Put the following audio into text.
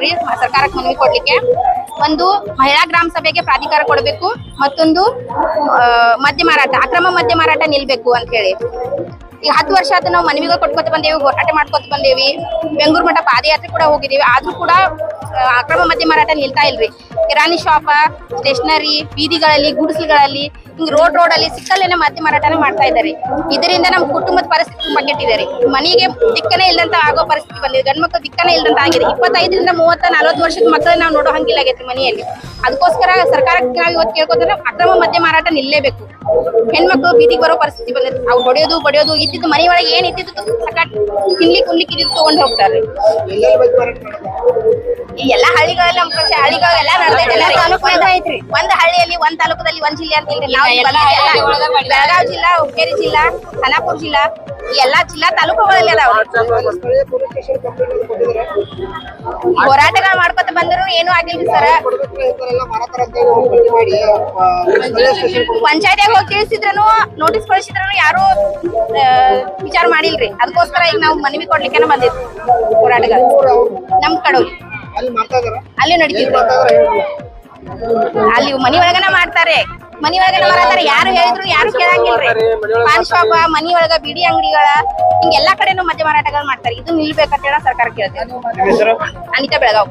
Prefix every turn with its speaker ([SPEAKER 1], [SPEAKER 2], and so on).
[SPEAKER 1] ಬಂದೇವ್ರಿ ಸರ್ಕಾರಕ್ಕೆ ಮನವಿ ಕೊಡ್ಲಿಕ್ಕೆ. ಒಂದು ಮಹಿಳಾ ಗ್ರಾಮ ಸಭೆಗೆ ಪ್ರಾಧಿಕಾರ ಕೊಡಬೇಕು, ಮತ್ತೊಂದು ಮದ್ಯ ಮಾರಾಟ, ಅಕ್ರಮ ಮದ್ಯ ಮಾರಾಟ ನಿಲ್ಬೇಕು ಅಂತ ಹೇಳಿ. ಈಗ ಹತ್ತು ವರ್ಷ ಆದ್ರೆ ನಾವು ಮನವಿಗಳು ಕೊಟ್ಕೊತ ಬಂದೇವಿ, ಹೋರಾಟ ಮಾಡ್ಕೊತ ಬಂದೇವಿ, ಬೆಂಗಳೂರು ಮಠ ಪಾದಯಾತ್ರೆ ಕೂಡ ಹೋಗಿದ್ದೀವಿ. ಆದ್ರೂ ಕೂಡ ಅಕ್ರಮ ಮದ್ಯ ಮಾರಾಟ ನಿಲ್ತಾ ಇಲ್ರಿ. ಕಿರಾಣಿ ಶಾಪ, ಸ್ಟೇಷನರಿ, ಬೀದಿಗಳಲ್ಲಿ, ಗುಡಿಸಲುಗಳಲ್ಲಿ ರೋಡ್ ರೋಡ್ ಅಲ್ಲಿ ಸಿಕ್ಕಲ್ಲೇನೆ ಮದ್ಯ ಮಾರಾಟನ ಮಾಡ್ತಾ ಇದ್ದಾರೆ. ಇದರಿಂದ ನಮ್ಮ ಕುಟುಂಬದ ಪರಿಸ್ಥಿತಿ ತುಂಬಾ ಕೆಟ್ಟಿದ್ದಾರೆ. ಮನೆಗೆ ದಿಕ್ಕನೇ ಇಲ್ಲದಂತ ಆಗೋ ಪರಿಸ್ಥಿತಿ ಬಂದಿದೆ. ಗಂಡ್ ಮಕ್ಕಳು ದಿಕ್ಕನೇ ಇಲ್ಲದಂತ ಆಗಿದೆ. ಇಪ್ಪತ್ತೈದರಿಂದ ಮೂವತ್ತ ನಲವತ್ತು ವರ್ಷದ ಮಕ್ಕಳನ್ನ ನಾವು ನೋಡೋ ಹಂಗಿಲ್ಲ ಆಗೈತೆ ಮನೆಯಲ್ಲಿ. ಅದಕ್ಕೋಸ್ಕರ ಸರ್ಕಾರಕ್ಕೆ ನಾವು ಇವತ್ತು ಕೇಳ್ಕೊತಾರೆ ಅಕ್ರಮ ಮದ್ಯ ಮಾರಾಟ ನಿಲ್ಲೇಬೇಕು. ಹೆಣ್ಮಕ್ಳು ಬೀದಿಗೆ ಬರೋ ಪರಿಸ್ಥಿತಿ ಬಂದೈತಿ ಅವ್ರು ಹೊಡೆಯೋದು ಬಡಿಯೋದು ಇದ್ದಿದ್ದು ಮನೆ ಒಳಗೆ ಏನ್ ಇದ್ದಿದ್ದು ಸಕಾಟ್ ತಿನ್ಲಿಕ್ ಉಣ್ಲಿಕ್ ಇದ್ದಿದ್ದು ತಗೊಂಡ್ ಹೋಗ್ತಾರೆ. ಈ ಎಲ್ಲಾ ಹಳ್ಳಿಗಳಲ್ಲಿ ನಮ್ಮ ಕಡೆ ಹಳ್ಳಿಗಳೆಲ್ಲ ನಡೆದೈತೆ ಒಂದ್ ಹಳ್ಳಿಯಲ್ಲಿ ಒಂದ್ ತಾಲೂಕದಲ್ಲಿ ಒಂದ್ ಜಿಲ್ಲೆ ಅಂತ ಇಲ್ರಿ. ನಾವು ಬೆಳಗಾವಿ ಜಿಲ್ಲಾ ಹುಕ್ಕೇರಿ ಜಿಲ್ಲಾ ಖಾನಾಪುರ ಜಿಲ್ಲಾ ಎಲ್ಲಾ ಜಿಲ್ಲಾ ತಾಲೂಕುಗಳಲ್ಲಿ ಅದಾವ. ಹೋರಾಟಗಳ ಮಾಡ್ಕೊತ ಬಂದ್ರು ಏನು ಆಗಿಲ್ರಿ ಸರ್. ಪಂಚಾಯತಿಯಾಗ ಹೋಗಿ ತಿಳಿಸಿದ್ರನು ನೋಟಿಸ್ ಕಳಿಸಿದ್ರನು ಯಾರು ವಿಚಾರ ಮಾಡಿಲ್ರಿ. ಅದಕ್ಕೋಸ್ಕರ ಈಗ ನಾವು ಮನವಿ ಕೊಡ್ಲಿಕ್ಕೆ ಬಂದಿದ್ವಿ. ಹೋರಾಟಗಳು ನಮ್ ಕಡೋಲಿ.
[SPEAKER 2] ಅಲ್ಲಿ
[SPEAKER 1] ನಡೀತಿದ್ರು ಅಲ್ಲಿ ಮನಿ ಒಳಗನ ಮಾಡ್ತಾರೆ. ಮನಿ ಒಳಗನ ಮಾಡ್ತಾರೆ ಯಾರು ಹೇಳಿದ್ರು ಯಾರು ಕೇಳಂಗಿಲ್ರಿ. ಪಾನ್ ಶಾಪ್ ಮನಿ ಒಳಗ ಬಿಡಿ ಅಂಗಡಿಗಳ ಹಿಂಗ ಎಲ್ಲಾ ಕಡೆನು ಮದ್ಯ ಮಾರಾಟಗಳು ಮಾಡ್ತಾರೆ. ಇದು ನಿಲ್ಬೇಕಂತ ಹೇಳ ಸರ್ಕಾರ ಕೇಳ್ತೇವೆ ಅನಿತಾ ಬೆಳಗಾವ್